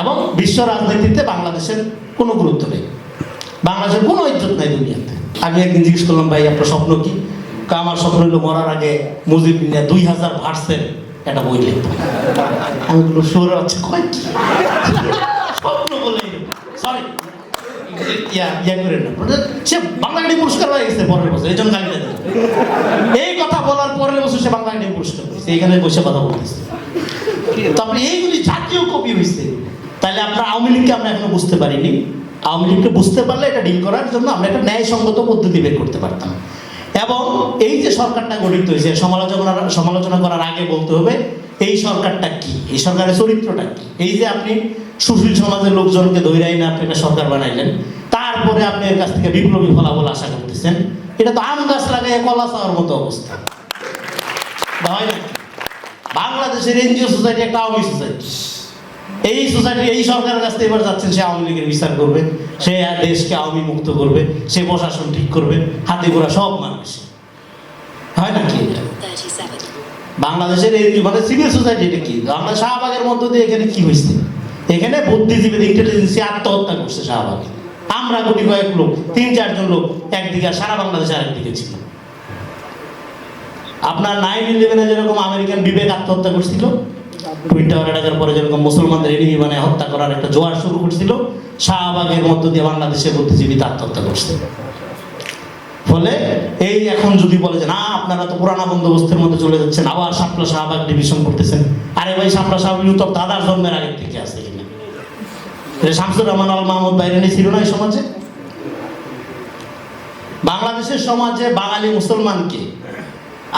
এবং বিশ্ব রাজনীতিতে বাংলাদেশের কোনো গুরুত্ব নেই। বাংলাদেশের কোনো ইজ্জত নাই দুনিয়াতে। আমি একদিন জিজ্ঞেস করলাম, ভাই, আপনার স্বপ্ন কি? আমার স্বপ্ন হলো মরার আগে মুজিব দুই হাজার ভার্সের একটা বই লিখব আমি বলল সুর কি? স্বপ্ন বলে সরি করে না। সে বাংলা একাডেমি পুরস্কার হয়ে গেছে পরের বছর, এই জন্য এই কথা বলার পরের বছর সে বাংলা বসে কথা বলতেছে। এইগুলি জাতীয় কপি হয়েছে তাহলে আপনার আওয়ামী লীগকে আমরা এখনও বুঝতে পারিনি। আওয়ামী লীগকে বুঝতে পারলে এটা ডিল করার জন্য আমরা একটা ন্যায়সঙ্গত পদ্ধতি বের করতে পারতাম। এবং এই যে সরকারটা গঠিত হয়েছে, সমালোচনা সমালোচনা করার আগে বলতে হবে, এই সরকারটা কি? এই সরকারের চরিত্রটা কি? এই যে আপনি সুশীল সমাজের লোকজনকে ধৈরাই না, আপনি একটা সরকার বানাইলেন, তারপরে আপনি এর কাছ থেকে বিপ্লবী ফলাফল আশা করতেছেন, এটা তো আম গাছ লাগাই কলা চাওয়ার মতো অবস্থা। হয় না? বাংলাদেশের এনজিও সোসাইটি একটা আওয়ামী সোসাইটি। এই সোসাইটি এই সরকারের কাছ এবার যাচ্ছেন, সে আওয়ামী লীগের বিচার করবে, সে দেশকে আওয়ামী মুক্ত করবে, সে প্রশাসন ঠিক করবে, হাতে গোড়া সব মানুষ। হয় না কি? বাংলাদেশের এই মানে সিভিল সোসাইটি এটা কি? আমরা শাহবাগের মধ্য দিয়ে এখানে কি হয়েছে? এখানে বুদ্ধিজীবী ইন্টেলিজেন্সি আত্মহত্যা করছে শাহবাগে। আমরা গুটি কয়েক লোক, তিন, চারজন লোক, একদিকে সারা বাংলাদেশ আরেকদিকে ছিল। আপনার নাইন ইলেভেনে যেরকম আমেরিকান বিবেক আত্মহত্যা করছিল টুইন টাওয়ার এলাকার পরে যেরকম মুসলমানদের এনিমি মানে হত্যা করার একটা জোয়ার শুরু করছিল, শাহবাগের মধ্য দিয়ে বাংলাদেশের বুদ্ধিজীবী আত্মহত্যা করছে। ফলে এই এখন যদি বলে যে, না, আপনারা তো পুরানা বন্দোবস্তের মধ্যে চলে যাচ্ছেন, আবার শাপলা শাহবাগ ডিভিশন করতেছেন। আরে ভাই, শাপলা শাহবাগ তো দাদার জন্মের আগের থেকে আছে এটা শামসুর রহমান আল মাহমুদ বাইরে ছিল না এই সমাজে? বাংলাদেশের সমাজে বাঙালি মুসলমানকে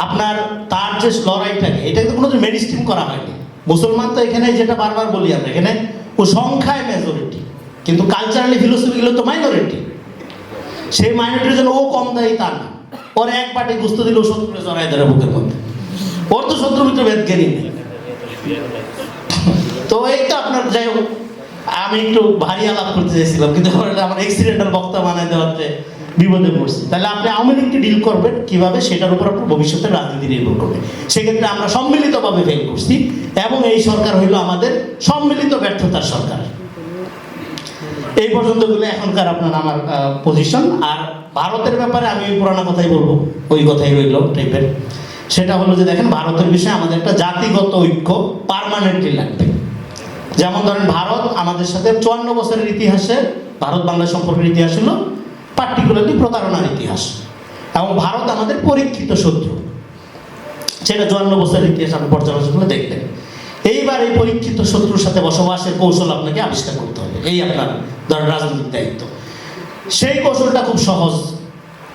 আপনার তার যে লড়াইটাকে, এটাকে তো কোনো মেন স্ট্রিম করা হয়নি। মুসলমান তো এখানে যেটা বারবার বলি আমরা, এখানে ও সংখ্যায় মেজরিটি কিন্তু কালচারালি ফিলোসফিগুলো তো মাইনরিটি সেই মাইনরিটির জন্য ও কম দেয় তা না। ওর এক পার্টি গুস্ত দিলেও শত্রুরে জড়াই ধরে বুকের মধ্যে। ওর তো শত্রু মিত্র ভেদ জ্ঞানী নেই। তো এই তো আপনার যাই হোক, আমি একটু ভারী আলাপ করতে চাইছিলাম, কিন্তু আমার এক্সিডেন্টাল বক্তা বানাই দেওয়াতে বিপদে পড়ছি। তাহলে আপনি আওয়ামী লীগকে ডিল করবেন কীভাবে? সেটার উপর আপনার ভবিষ্যতের রাজনীতি নির্ভর করবে। সেক্ষেত্রে আমরা সম্মিলিতভাবে ফেল করছি এবং এই সরকার হইল আমাদের সম্মিলিত ব্যর্থতার সরকার। এই পর্যন্তগুলো এখনকার আপনার আমার পজিশন আর ভারতের ব্যাপারে আমি ওই পুরানো কথাই বলব। ওই কথাই রইল টাইপের সেটা হলো যে দেখেন, ভারতের বিষয়ে আমাদের একটা জাতিগত ঐক্য পার্মানেন্টলি লাগবে। যেমন ধরেন ভারত আমাদের সাথে চুয়ান্ন বছরের ইতিহাসে, ভারত বাংলা সম্পর্কের ইতিহাস হলো পার্টিকুলারলি প্রতারণার ইতিহাস। এবং ভারত আমাদের পরীক্ষিত শত্রু। সেটা চুয়ান্ন বছরের ইতিহাস আপনি পর্যালোচনা করে দেখবেন। এইবার এই পরীক্ষিত শত্রুর সাথে বসবাসের কৌশল আপনাকে আবিষ্কার করতে হবে। এই আপনার ধরেন রাজনৈতিক দায়িত্ব। সেই কৌশলটা খুব সহজ।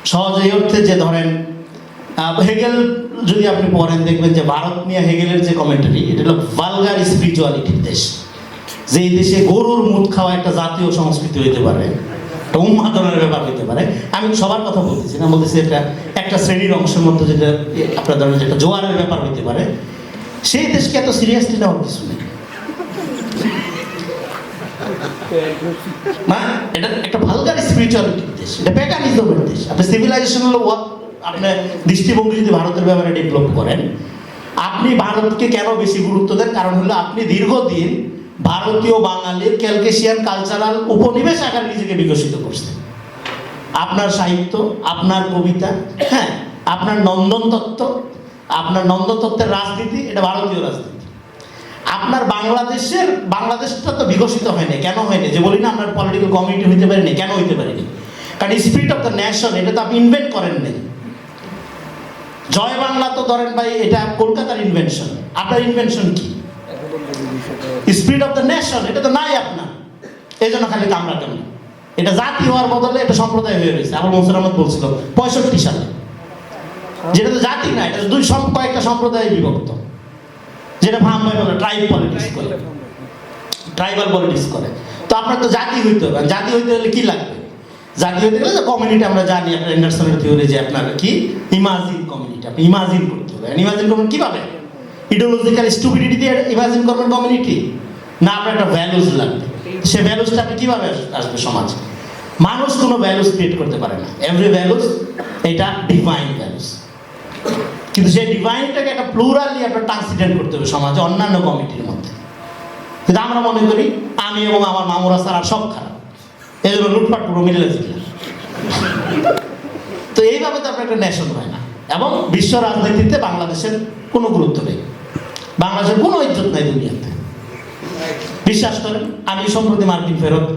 সহজ এই অর্থে যে ধরেন হেগেল যদি আপনি পড়েন, দেখবেন যে ভারত নিয়ে হেগেলের যে কমেন্টারি এটা হলো ভালগার স্পিরিচুয়ালিটির দেশ। যে দেশে গরুর মুখ খাওয়া একটা জাতীয় সংস্কৃতি হইতে পারে একটা উন্মাদনের ব্যাপার হইতে পারে। আমি সবার কথা বলতেছি না, বলতেছি এটা একটা শ্রেণির অংশের মধ্যে যেটা আপনার ধরেন যেটা জোয়ারের ব্যাপার হইতে পারে। সেই দেশকে এত সিরিয়াসলি নেওয়ার কিছু নেই। না এটা একটা ভালগার স্পিরিচুয়ালিটির দেশ, এটা প্যাগানিজমের দেশ। আপনি সিভিলাইজেশনাল আপনি দৃষ্টিভঙ্গি যদি ভারতের ব্যাপারে ডেভেলপ করেন, আপনি ভারতকে কেন বেশি গুরুত্ব দেন? কারণ হলো আপনি দীর্ঘদিন ভারতীয় বাঙালির ক্যালকেশিয়ান কালচারাল উপনিবেশ আকারে নিজেকে বিকশিত করছে। আপনার সাহিত্য, আপনার কবিতা হ্যাঁ আপনার নন্দন তত্ত্ব, আপনার নন্দন তত্ত্বের রাজনীতি, এটা ভারতীয় রাজনীতি। আপনার বাংলাদেশের, বাংলাদেশটা তো বিকশিত হয়নি, কেন হয়নি? যে বলি না, আপনার পলিটিক্যাল কমিউনিটি হইতে পারেনি, কেন হইতে পারেনি? কারণ স্পিরিট অফ দ্য ন্যাশন এটা তো আপনি ইনভেন্ট করেন নাই। জয় বাংলা তো ধরেন ভাই, এটা কলকাতার ইনভেনশন আপনার ইনভেনশন কি? স্পিরিট অফ দ্য নেশন, এটা তো নাই আপনার। এই জন্য খালি কামড়া কেমন এটা জাতি হওয়ার বদলে এটা সম্প্রদায় হয়ে রয়েছে। আবুল মনসুর আহমদ বলছিল, পঁয়ষট্টি সালে। যেটা তো জাতি না, এটা দুই কয়েকটা সম্প্রদায় বিভক্ত। যেটা ভাম ভাই বলে ট্রাইব পলিটিক্স করে। ট্রাইবাল পলিটিক্স করে। তো আপনার তো জাতি হইতে হবে। জাতি হইতে হলে কি লাগবে? জাতি হইতে গেলে যে কমিউনিটি আমরা জানি, আপনার এন্ডারসনের থিওরি যে আপনার কি? ইমাজিন কমিউনিটি আপনি ইমাজিন করতে হবে। ইমাজিন করবেন কীভাবে? ইডিওলজিক্যাল স্টুপিডিটি দিয়ে ইমাজিন করবেন কমিউনিটি না, আপনার একটা ভ্যালুজ লাগবে। সে ভ্যালুজটা আপনি কীভাবে আসবে সমাজে? মানুষ কোনো ভ্যালুজ ক্রিয়েট করতে পারে না। এভরি ভ্যালুজ এটা ডিভাইন ভ্যালুজ কিন্তু সেই ডিভাইনটাকে একটা প্লুরালি আপনার ট্রান্সিডেন্ট করতে হবে সমাজে, অন্যান্য কমিটির মধ্যে। কিন্তু আমরা মনে করি, আমি এবং আমার মামুরা আর সব খারাপ। এই জন্য লুটপাট পুরো মিলে তো এইভাবে তো আপনার একটা ন্যাশন হয় না। এবং বিশ্ব রাজনীতিতে বাংলাদেশের কোনো গুরুত্ব নেই। বাংলাদেশের কোনো ইজ্জত নাই দুনিয়াতে। বিশ্বাস করেন, আমি সম্প্রতি মার্কিন ফেরত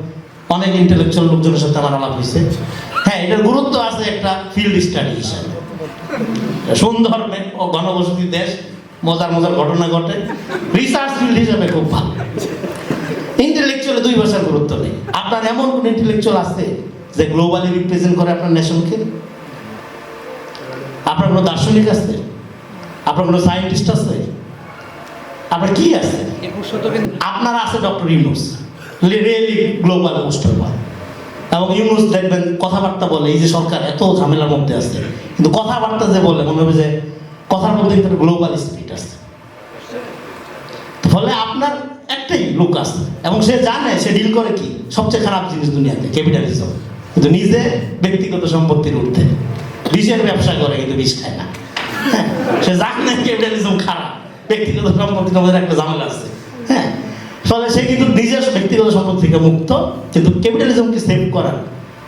অনেক ইন্টেলেকচুয়াল লোকজনের সাথে আমার আলাপ হয়েছে। হ্যাঁ এটার গুরুত্ব আছে একটা ফিল্ড স্টাডি হিসাবে। সুন্দর ঘনবসতি দেশ, মজার মজার ঘটনা ঘটে। রিসার্চ ফিল্ড হিসাবে খুব ভালো। ইন্টেলেকচুয়ালে দুই ভাষার গুরুত্ব নেই। আপনার এমন কোন ইন্টেলেকচুয়াল আছে যে গ্লোবালি রিপ্রেজেন্ট করে আপনার নেশনকে আপনার কোনো দার্শনিক আছে? আপনার কোনো সায়েন্টিস্ট আছে? আপনার কি আছে? আপনার আছে doctor Yunus. Really global poster এবং ইউনুস দেখবেন কথাবার্তা বলে এই যে সরকার এত ঝামেলার মধ্যে আছে। কিন্তু কথাবার্তা যে বলে মনে হবে যে কথার মধ্যে কিন্তু গ্লোবাল স্পিরিট আছে। ফলে আপনার একটাই লোক আছে। এবং সে জানে সে ডিল করে কি? সবচেয়ে খারাপ জিনিস দুনিয়াতে ক্যাপিটালিজম কিন্তু নিজে ব্যক্তিগত সম্পত্তির ঊর্ধ্বে। বিষের ব্যবসা করে কিন্তু বিষ খায় না। হ্যাঁ, সে জানে ক্যাপিটালিজম খারাপ। ব্যক্তিগত সম্পত্তির মধ্যে একটা ঝামেলা আছে। হ্যাঁ? ফলে সে কিন্তু নিজের ব্যক্তিগত সম্পত্তি থেকে মুক্ত, কিন্তু ক্যাপিটালিজমকে সেভ করার।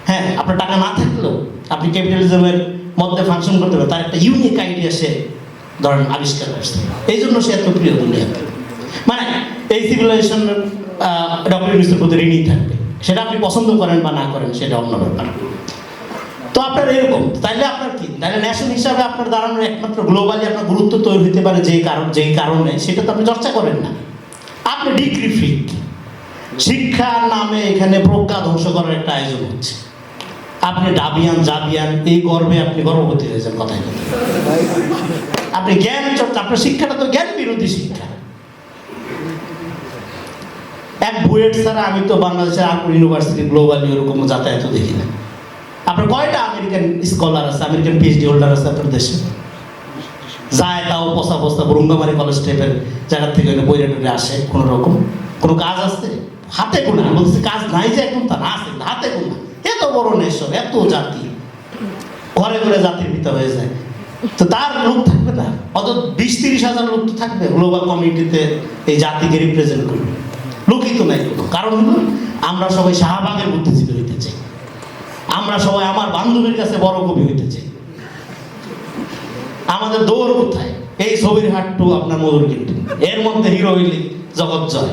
হ্যাঁ? আপনার টাকা না থাকলেও আপনি ক্যাপিটালিজমের মধ্যে ফাংশন করতে পারেন। তার একটা ইউনিক আইডিয়া সে ধরেন আবিষ্কার করছে। এই জন্য সে এত প্রিয় দুনিয়াতে মানে এই সিভিলাইজেশন ডক্টর প্রতি ঋণই থাকবে। সেটা আপনি পছন্দ করেন বা না করেন, সেটা অন্য ব্যাপার। তো আপনার এরকম। তাইলে আপনার কি তাইলে ন্যাশন হিসাবে আপনার দাঁড়ানোর একমাত্র গ্লোবালি আপনার গুরুত্ব তৈরি হতে পারে যেই কারণ যেই কারণে। সেটা তো আপনি চর্চা করেন না। আপনি ডিগ্রি ফ্রিক শিক্ষার নামে এখানে প্রজ্ঞা ধ্বংস করার একটা আয়োজন হচ্ছে। আপনি ডাবিয়ান, জাবিয়ান, এই গর্বে আপনি গর্ভবতী হয়েছেন কথায় কথা আপনি জ্ঞান চর্চা আপনার শিক্ষাটা তো জ্ঞান বিরোধী শিক্ষা। এক বুয়েট ছাড়া আমি তো বাংলাদেশের আর ইউনিভার্সিটি গ্লোবালি ওরকম যাতায়াত দেখি না। আপনার কয়টা আমেরিকান স্কলার আছে, আমেরিকান পিএইচডি হোল্ডার আছে আপনার দেশে? যায় তাও পচা পচা ব্রহ্মমারি কলেজ টাইপের জায়গা থেকে বইরে টুরে আসে, কোনো রকম। কোনো কাজ আছে? হাতে গোনা বলছি কাজ নাই যে একদম তা না আছে হাতে গোনা এত বড় নেশন এত জাতি। ঘরে ঘরে জাতির পিতা হয়ে যায়। তো তার লোক থাকবে না। অত বিশ তিরিশ হাজার লোক তো থাকবে গ্লোবাল কমিউনিটিতে এই জাতিকে রিপ্রেজেন্ট করবে। লোকই তো নাই কারণ হলো, আমরা সবাই শাহবাগের বুদ্ধিজীবী। আমরা সবাই আমার বান্ধবীর কাছে বড় কবি হইতে চাই আমাদের দৌড় কোথায়? এই ছবির হাট্টু আপনার মধুর কিন্তু এর মধ্যে হিরো হইলি জগৎ জয়।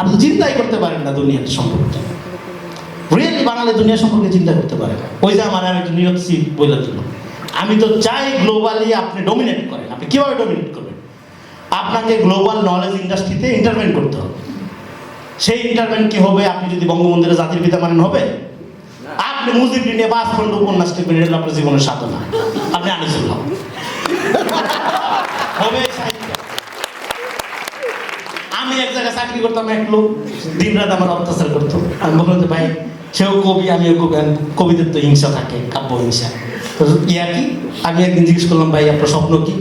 আপনি চিন্তাই করতে পারেন না দুনিয়ার সম্পর্কে। রিয়েলি বাঙালি দুনিয়া সম্পর্কে চিন্তা করতে পারে ওই যে আমার আমি ইয়র্ক সিট বলে দিল। আমি তো চাই গ্লোবালি আপনি ডমিনেট করেন। আপনি কীভাবে ডমিনেট করবেন? আপনাকে গ্লোবাল নলেজ ইন্ডাস্ট্রিতে ইন্টারভেন করতে হবে। সেই ইন্টারভেন কি হবে? আপনি যদি বঙ্গবন্ধুরে জাতির পিতা মানেন হবে? আপনি মুজিব নিয়ে পাঁচ খন্ড উপন্যাস লিখবেন এটা আপনার জীবনের সাধনা। আপনি আনিসুল্লাহ হবে আমি এক জায়গায় চাকরি করতাম, এক লোক দিন রাত আমার অত্যাচার করতো। আমি বললাম ভাই, সেও কবি, আমিও কবি আমি কবিদের তো হিংসা থাকে, কাব্য হিংসা। তো ইয়া কি? আমি একদিন জিজ্ঞেস করলাম, ভাই, আপনার স্বপ্ন কি?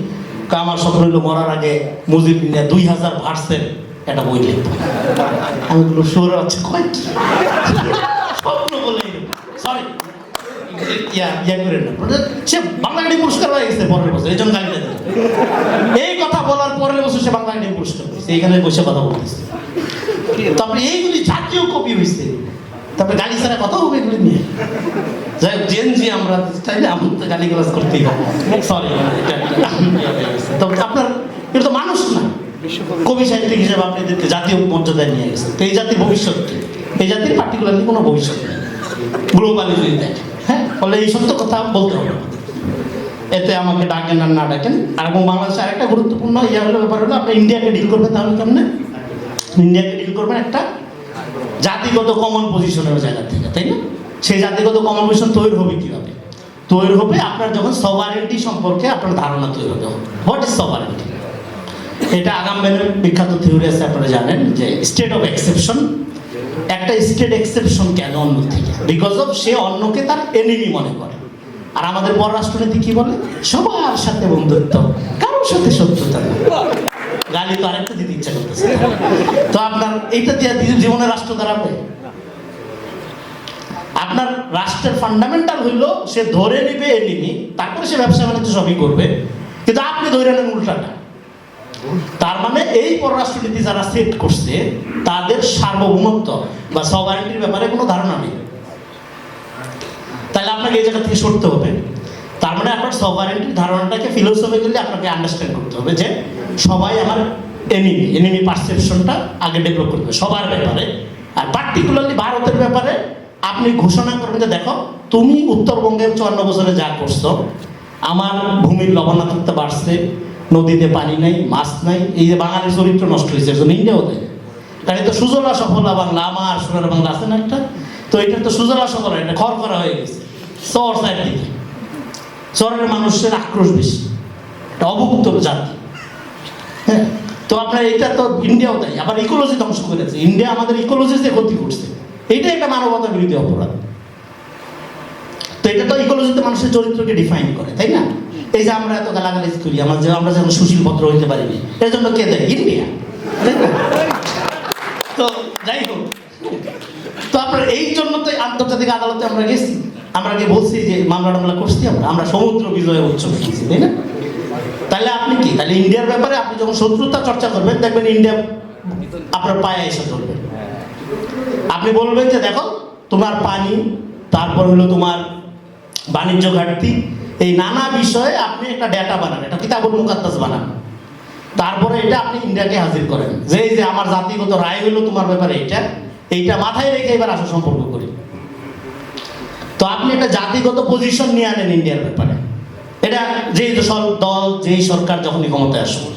আমার স্বপ্ন হলো মরার আগে মুজিব দুই হাজার ভার্সের একটা বই লিখব। আমি বলল সুর কি? স্বপ্ন বলে সরি ইয়া না। হয়ে গেছে পরের বছর, এই কথা বলার বাংলা এইখানে বসে কথা কপি হয়েছে তারপরে কথা হবে নিয়ে। যাই হোক, জেন জি, আমরা করতেই সরি তবে আপনার, এটা তো মানুষ না। কবি সাহিত্যিক হিসেবে আপনি জাতীয় মর্যাদায় নিয়ে গেছেন। এই জাতির ভবিষ্যৎ এই জাতির পার্টিকুলারলি কোনো ভবিষ্যৎ নেই। গ্লোবালি যদি দেখেন। ফলে এই সত্য কথা বলতে হবে। এতে আমাকে ডাকেন আর না ডাকেন। আর এবং বাংলাদেশে আরেকটা গুরুত্বপূর্ণ ইয়ে হলো ব্যাপার হলো, আপনি ইন্ডিয়াকে ডিল করবেন তাহলে কেমনে? ইন্ডিয়াকে ডিল করবেন একটা জাতিগত কমন পজিশনের জায়গা থেকে, তাই না? সেই জাতিগত কমন পজিশন তৈরি হবে কীভাবে? তৈরি হবে আপনার যখন সভারেন্টি সম্পর্কে আপনার ধারণা তৈরি হতে হবে। হোয়াট ইজ সভারেন্টি এটা আগামবেনের বিখ্যাত থিওরি আছে, আপনারা জানেন যে স্টেট অফ এক্সেপশন একটা স্টেট এক্সেপশন কেন অন্য থেকে বিকজ অফ সে অন্যকে তার এনিমি মনে করে। আর আমাদের পররাষ্ট্রনীতি কি বলে? সবার সাথে বন্ধুত্ব, কারোর সাথে শত্রুতা গালি তো আরেকটা দিতে ইচ্ছা করতেছে। তো আপনার এইটা দিয়ে দিয়ে জীবনে রাষ্ট্র দাঁড়াবে? আপনার রাষ্ট্রের ফান্ডামেন্টাল হইল, সে ধরে নিবে এনিমি তারপরে সে ব্যবসা বাণিজ্য সবই করবে। কিন্তু আপনি ধরে নেন উল্টাটা। তার মানে এই পররাষ্ট্রনীতি যারা সেট করছে, তাদের সার্বভৌমত্ব বা সভারেন্টির ব্যাপারে কোনো ধারণা নেই। তাহলে আপনাকে এই জায়গা থেকে সরতে হবে। তার মানে আপনার সভারেন্টির ধারণাটাকে ফিলোসফিক্যালি আপনাকে আন্ডারস্ট্যান্ড করতে হবে যে সবাই আমার এনিমি এনিমি পারসেপশনটা আগে ডেভেলপ করতে হবে সবার ব্যাপারে। আর পার্টিকুলারলি ভারতের ব্যাপারে আপনি ঘোষণা করবেন যে দেখো, তুমি উত্তরবঙ্গের চুয়ান্ন বছরে যা করছ, আমার ভূমির লবণাক্ততা বাড়ছে নদীতে পানি নাই, মাছ নাই, এই যে বাঙালির চরিত্র নষ্ট হয়েছে এর জন্য ইন্ডিয়াও দেয় তাহলে তো সুজলা সফলা বাংলা, আমার সোনার বাংলা আছে না একটা? তো এটা তো সুজলা সফলা, এটা খর করা হয়ে গেছে। শহর সাইড দিকে শহরের মানুষের আক্রোশ বেশি। এটা অবভুক্ত জাতি। হ্যাঁ তো আপনার এটা তো ইন্ডিয়াও দেয় আবার ইকোলজি ধ্বংস করেছে। ইন্ডিয়া আমাদের ইকোলজি যে ক্ষতি করছে। এইটা একটা মানবতা বিরোধী অপরাধ। তো এটা তো ইকোলজিতে মানুষের চরিত্রকে ডিফাইন করে, তাই না? এই যে আমরা এত গালাগালি করি, আমার যে আমরা যেমন সুশীল ভদ্র হইতে পারি এর জন্য কে দেয়? ইন্ডিয়া? তো যাই হোক। তো আপনার এই জন্য তো আন্তর্জাতিক আদালতে আমরা গেছি। আমরা কি বলছি যে মামলা টামলা করছি আমরা। আমরা সমুদ্র বিজয়ে উৎসব খেয়েছি তাই না? তাহলে আপনি কি? তাহলে ইন্ডিয়ার ব্যাপারে আপনি যখন শত্রুতা চর্চা করবেন, দেখবেন ইন্ডিয়া আপনার পায়ে এসে ধরবে। আপনি বলবেন যে, দেখো, তোমার পানি, তারপর হলো তোমার বাণিজ্য ঘাটতি এই নানা বিষয়ে আপনি একটা ডেটা বানান এটা কিতাবুল মুকাদ্দাস বানান। তারপরে এটা আপনি ইন্ডিয়াকে হাজির করেন। যে যে আমার জাতিগত রায় হলো তোমার ব্যাপারে এইটা এইটা মাথায় রেখে এবার আসো সম্পর্ক করি। তো আপনি একটা জাতিগত পজিশন নিয়ে আনেন ইন্ডিয়ার ব্যাপারে। এটা যেই সব দল, যেই সরকার যখনই ক্ষমতায় আসুক,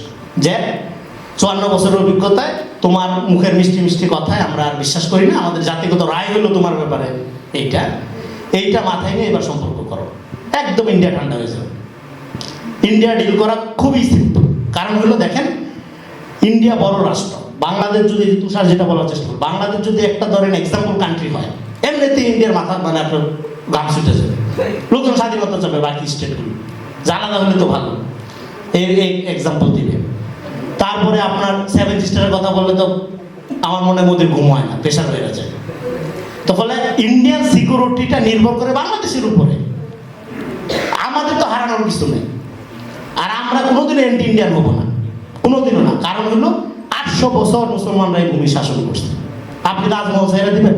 যে চুয়ান্ন বছরের অভিজ্ঞতায় তোমার মুখের মিষ্টি মিষ্টি কথায় আমরা আর বিশ্বাস করি না, আমাদের জাতিগত রায় হলো তোমার ব্যাপারে এইটা। এইটা মাথায় নিয়ে এবার সম্পর্ক একদম ইন্ডিয়া ঠান্ডা হয়ে যাবে। ইন্ডিয়া ডিল করা খুবই সিম্পল। কারণ হলো দেখেন, ইন্ডিয়া বড় রাষ্ট্র। বাংলাদেশ যদি তুষার যেটা বলার চেষ্টা বাংলাদেশ যদি একটা ধরেন এক্সাম্পল কান্ট্রি হয় এমনিতে ইন্ডিয়ার মাথা মানে আপনার গান ছুটে যাবে। লোকজন স্বাধীনতা চাবে বাকি স্টেটগুলো জানাজা হলে তো ভালো। এর এই এক্সাম্পল দিবে। তারপরে আপনার সেভেন সিস্টারের কথা বললে তো আমার মনে মোদের ঘুম হয় না প্রেশার হয়ে যায় তো ফলে ইন্ডিয়ান সিকিউরিটিটা নির্ভর করে বাংলাদেশের উপরে। হারানোর কিছু নেই। আর আমরা কোনোদিনও এন্টি ইন্ডিয়ান হব না। কোনোদিনও না। কারণ হলো আটশো বছর মুসলমানরা এই ভূমি শাসন করছে। আপনি রাজমহল ছেড়ে দিবেন?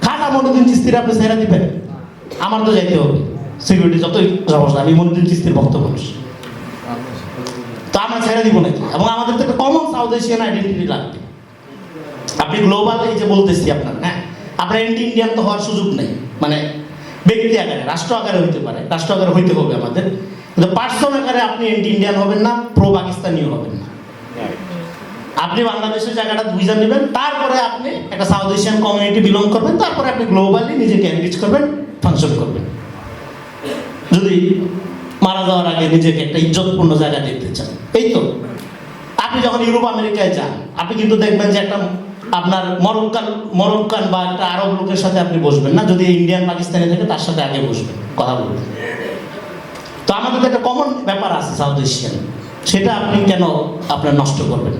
খাজা মনুদ্দিন চিস্তির আপনি ছেড়ে দিবেন? আমার তো যাইতে হবে। সিকিউরিটি যতই সমস্যা আমি মনুদ্দিন চিস্তির ভক্ত মানুষ। তো আমরা ছেড়ে দিব নাকি? এবং আমাদের তো একটা কমন সাউথ এশিয়ান আইডেন্টিটি লাগবে। আপনি গ্লোবাল এই যে বলতেছি আপনার হ্যাঁ? আপনার এন্টি ইন্ডিয়ান তো হওয়ার সুযোগ নেই। মানে ব্যক্তি আকারে রাষ্ট্র আকারে হইতে পারে রাষ্ট্র আকারে হইতে হবে আমাদের। কিন্তু পার্সন আকারে আপনি এন্টি ইন্ডিয়ান হবেন না প্রো পাকিস্তানিও হবেন না। আপনি বাংলাদেশের জায়গাটা বুঝে নেবেন তারপরে আপনি একটা সাউথ এশিয়ান কমিউনিটি বিলং করবেন তারপরে আপনি গ্লোবালি নিজেকে এনরিচ করবেন ফাংশন করবেন। যদি মারা যাওয়ার আগে নিজেকে একটা ইজ্জতপূর্ণ জায়গা দেখতে চান এই তো। আপনি যখন ইউরোপ আমেরিকায় যান আপনি কিন্তু দেখবেন যে একটা আপনার মরক্কান মরক্কান বা একটা আরব লোকের সাথে আপনি বসবেন না, যদি ইন্ডিয়ান পাকিস্তানি থাকে তার সাথে আগে বসবেন, কথা বলবেন তো আমাদের একটা কমন ব্যাপার আছে সাউথ এশিয়ান সেটা আপনি কেন আপনার নষ্ট করবেন?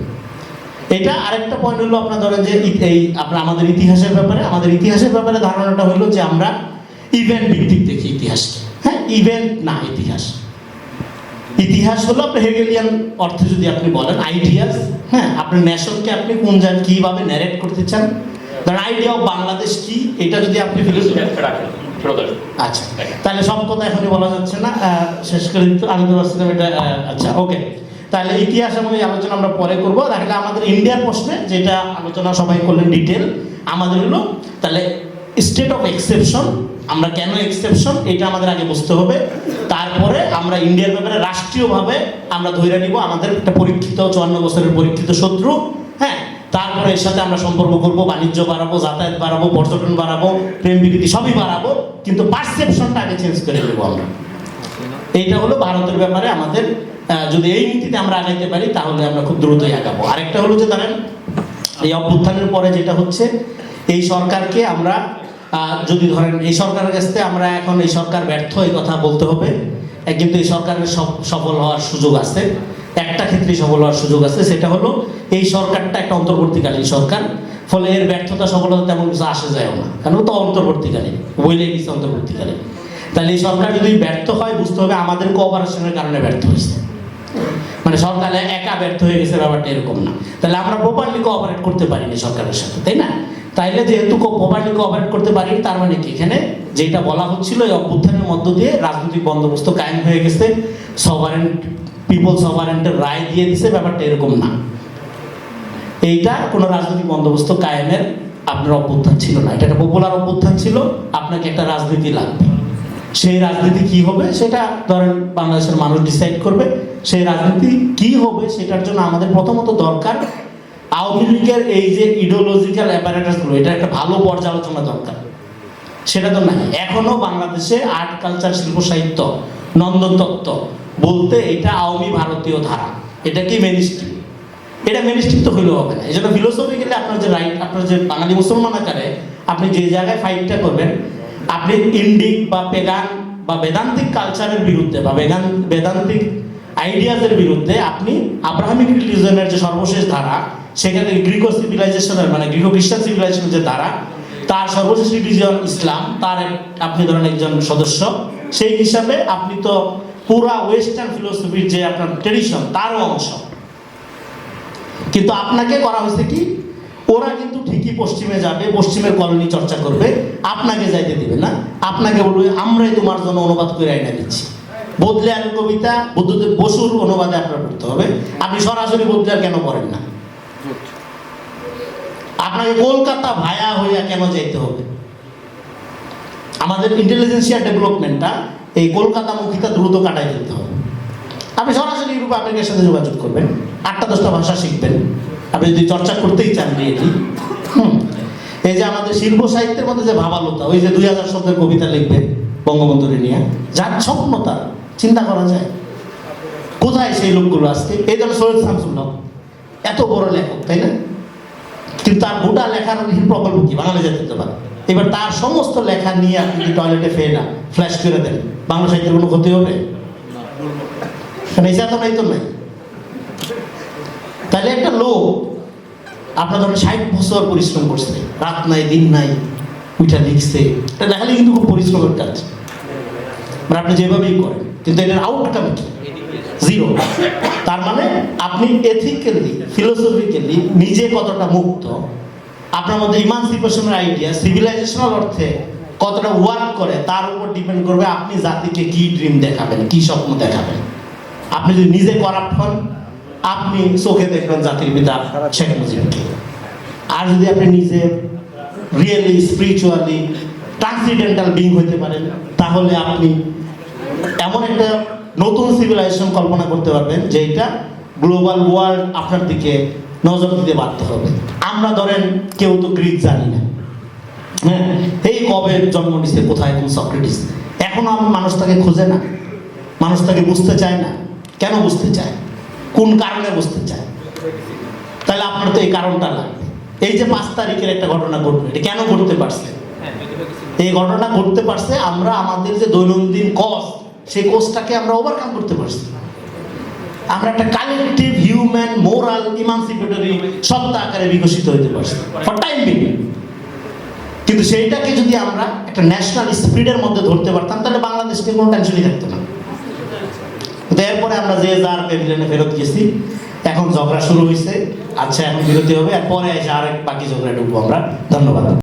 এটা আরেকটা পয়েন্ট হলো আপনার ধরেন যে এই আপনার আমাদের ইতিহাসের ব্যাপারে, আমাদের ইতিহাসের ব্যাপারে ধারণাটা হলো যে আমরা ইভেন্ট ভিত্তিক দেখি ইতিহাসকে। হ্যাঁ ইভেন্ট না, ইতিহাস। ইতিহাস হলো আপনার হেগেলিয়ান অর্থে যদি আপনি বলেন আইডিয়াস হ্যাঁ আপনার ন্যাশনকে আপনি কোন জায়গায় কীভাবে ন্যারেট করতে চান? ধরেন আইডিয়া অফ বাংলাদেশ কি? এটা যদি আপনি রাখেন আচ্ছা তাহলে সব কথা এখনই বলা যাচ্ছে না। শেষ করে দিতে পারছিলাম এটা আচ্ছা ওকে তাহলে ইতিহাস এবং এই আলোচনা আমরা পরে করব। তাহলে আমাদের ইন্ডিয়ার প্রশ্নে যেটা আলোচনা সবাই করলেন ডিটেল আমাদের হলো, তাহলে স্টেট অফ এক্সেপশন আমরা কেন এক্সেপশন এটা আমাদের আগে বুঝতে হবে। তারপরে আমরা ইন্ডিয়ার ব্যাপারে রাষ্ট্রীয়ভাবে আমরা ধরে নিব আমাদের একটা পরীক্ষিত, চুয়ান্ন বছরের পরীক্ষিত শত্রু হ্যাঁ? তারপরে এর সাথে আমরা সম্পর্ক করব, বাণিজ্য বাড়াবো, যাতায়াত বাড়াবো, পর্যটন বাড়াবো, প্রেম বিকৃতি, সবই বাড়াবো। কিন্তু পারসেপশনটা আগে চেঞ্জ করে দেবো আমরা। এইটা হলো ভারতের ব্যাপারে আমাদের যদি এই নীতিতে আমরা আগাইতে পারি, তাহলে আমরা খুব দ্রুতই আগাবো। আরেকটা হলো যে ধরেন এই অভ্যুত্থানের পরে যেটা হচ্ছে, এই সরকারকে আমরা যদি ধরেন এই সরকারের কাছ আমরা এখন এই সরকার ব্যর্থ, এই কথা বলতে হবে। কিন্তু এই সরকারের সফ- সফল হওয়ার সুযোগ আছে। একটা ক্ষেত্রে সফল হওয়ার সুযোগ আছে, সেটা হলো এই সরকারটা একটা অন্তর্বর্তীকালীন সরকার। ফলে এর ব্যর্থতা, সফলতা তেমন কিছু আসে যায় না। কারণ তো অন্তর্বর্তীকালীন বইলে গেছে অন্তর্বর্তীকালীন। তাহলে এই সরকার যদি ব্যর্থ হয়, বুঝতে হবে আমাদের কোঅপারেশনের কারণে ব্যর্থ হয়েছে। মানে সরকার একা ব্যর্থ হয়ে গেছে, ব্যাপারটা এরকম না। তাহলে আমরা প্রপারলি কোঅপারেট করতে পারিনি সরকারের সাথে, তাই না? তাইলে যেহেতু প্রপারলি কোঅপারেট করতে পারিনি তার মানে কি? এখানে যেটা বলা হচ্ছিল, এই অভ্যুত্থানের মধ্য দিয়ে রাজনৈতিক বন্দোবস্ত কায়েম হয়ে গেছে। সভারেন পিপল সভারেন্টের রায় দিয়ে দিছে, ব্যাপারটা এরকম না। এইটা কোনো রাজনৈতিক বন্দোবস্ত কায়েমের আপনার অভ্যুত্থান ছিল না। এটা একটা পপুলার অভ্যুত্থান ছিল, আপনাকে একটা রাজনীতি লাগবে। সেই রাজনীতি কি হবে, সেটা ধরেন বাংলাদেশের মানুষ ডিসাইড করবে। সেই রাজনীতি কি হবে, সেটার জন্য আমাদের প্রথমত দরকার আওয়ামী লীগের এই যে ইডিওলজিক্যাল অ্যাপারেটাসগুলো এটা একটা ভালো পর্যালোচনা দরকার। সেটা তো নাই। এখনও বাংলাদেশে আর্ট কালচার শিল্প, সাহিত্য, নন্দন তত্ত্ব বলতে এটা আওয়ামী ভারতীয় ধারা। এটা কি মেনিস্ট্রি এটা মেনিস্ট্রি তো হইলেও হবে না। এই জন্য ফিলোসফি গেলে আপনার যে রাইট আপনার যে বাঙালি মুসলমান আকারে আপনি যে জায়গায় ফাইটটা করবেন, আপনি ইন্ডিক বা পেগান বা বেদান্তিক কালচারের বিরুদ্ধে বা বেদান, বেদান্তিক আইডিয়াজের বিরুদ্ধে আপনি আব্রাহামিক রিলিজনের যে সর্বশেষ ধারা সেখানে গ্রিকো সিভিলাইজেশনের মানে গ্রিকো খ্রিস্টান সিভিলাইজেশনের যে ধারা তার সর্বশেষ রিলিজন ইসলাম, তার আপনি ধরেন একজন সদস্য, সেই হিসাবে আপনি তো পুরা ওয়েস্টার্ন ফিলোসফির যে আপনার ট্রেডিশন তারও অংশ। কিন্তু আপনাকে করা হয়েছে কি, ওরা কিন্তু ঠিকই পশ্চিমে যাবে, পশ্চিমের কলোনি চর্চা করবে, আপনাকে যাইতে দিবে না, আপনাকে বলবে, আমরাই তোমার জন্য অনুবাদ করে আইনা দিচ্ছি। বদলিয়ার কবিতা, বুদ্ধদেব বসুর অনুবাদে আপনার পড়তে হবে। আপনি সরাসরি বদলিয়ার কেন পড়েন না? আপনাকে কলকাতা ভায়া হইয়া কেন যাইতে হবে? আমাদের ইন্টেলিজেন্সিয়াল ডেভেলপমেন্টটা এই কলকাতা মুখিতা দ্রুত কাটাই দিতে হবে। আপনি সরাসরি ইউরোপ আমেরিকার সাথে যোগাযোগ করবেন। আটটা দশটা ভাষা শিখবেন। আপনি যদি চর্চা করতেই চান হুম। এই যে আমাদের শিল্প সাহিত্যের মধ্যে যে ভাবালতা, ওই যে দুই হাজার শব্দের কবিতা লিখবে বঙ্গবন্ধুরে নিয়ে, যার স্বপ্ন তার, চিন্তা করা যায়। কোথায় সেই লোকগুলো আজকে? এই ধরনের সৈয়দ শামসুল্লাহ এত বড় লেখক, তাই না? কিন্তু তার গোটা লেখার প্রকল্প কি? বাঙালি জাতিতে পারে এবার তার সমস্ত লেখা নিয়ে আপনি টয়লেটে ফেয়ে না, ফ্ল্যাশ করে দেন? বাংলা সাহিত্যের কোনো ক্ষতি হবে? এটা তো নাই তো নাই। তাহলে একটা লোক, আপনার ধরেন ষাট বছর পরিশ্রম করছে, রাত নাই, দিন নাই ওইটা লিখছে। এটা দেখালে কিন্তু খুব পরিশ্রমের কাজ। মানে আপনি যেভাবেই করেন, কিন্তু এটার আউটকাম কি? জিরো তার মানে আপনি এথিক্যালি ফিলোসফিক্যালি নিজে কতটা মুক্ত? আপনার মধ্যে ইমানসিপেশনের আইডিয়া সিভিলাইজেশনাল অর্থে কতটা ওয়ার্ক করে, তার উপর ডিপেন্ড করবে আপনি জাতিকে কি ড্রিম দেখাবেন, কি স্বপ্ন দেখাবেন। আপনি যদি নিজে করাপ্ট হন, আপনি চোখে দেখবেন জাতির পিতা শেখ মুজিবকে। আর যদি আপনি নিজে রিয়েলি স্পিরিচুয়ালি ট্রান্সিডেন্টাল বিং হইতে পারেন, তাহলে আপনি এমন একটা নতুন সিভিলাইজেশন কল্পনা করতে পারবেন যেটা গ্লোবাল ওয়ার্ল্ড আপনার দিকে নজর দিতে বাধ্য হবে। আমরা ধরেন কেউ তো গ্রিক জানি না। হ্যাঁ এই কবে জন্ম নিছে কোথায় কোন সক্রেটিস? এখনও আমি মানুষ তাকে খোঁজে না। মানুষ তাকে বুঝতে চায় না। কেন বুঝতে চায়? কোন কারণে বুঝতে চায়? তাহলে আপনার তো এই কারণটা লাগবে। এই যে পাঁচ তারিখের একটা ঘটনা ঘটবে এটা কেন ঘটতে পারছে? এই ঘটনা ঘটতে পারছে আমরা আমাদের যে দৈনন্দিন কজ সেই কোজটাকে আমরা ওভারকাম করতে পারছি। আমরা একটা কালেকটিভ হিউম্যান মোরাল ইমানসিপেটরি সত্তা আকারে বিকশিত হতে পারছি। ফর টাইম বিং কিন্তু সেইটাকে যদি আমরা একটা ন্যাশনাল স্পিরিটের মধ্যে ধরতে পারতাম, তাহলে বাংলাদেশকে কোনো টেনশনই থাকতো না। কিন্তু এরপরে আমরা যে যার প্যাভিলিয়নে ফেরত গেছি, এখন ঝগড়া শুরু হয়েছে আচ্ছা এখন বিরতি হবে, আর পরে এসে আরেক বাকি ঝগড়া ঢুকবো আমরা। ধন্যবাদ।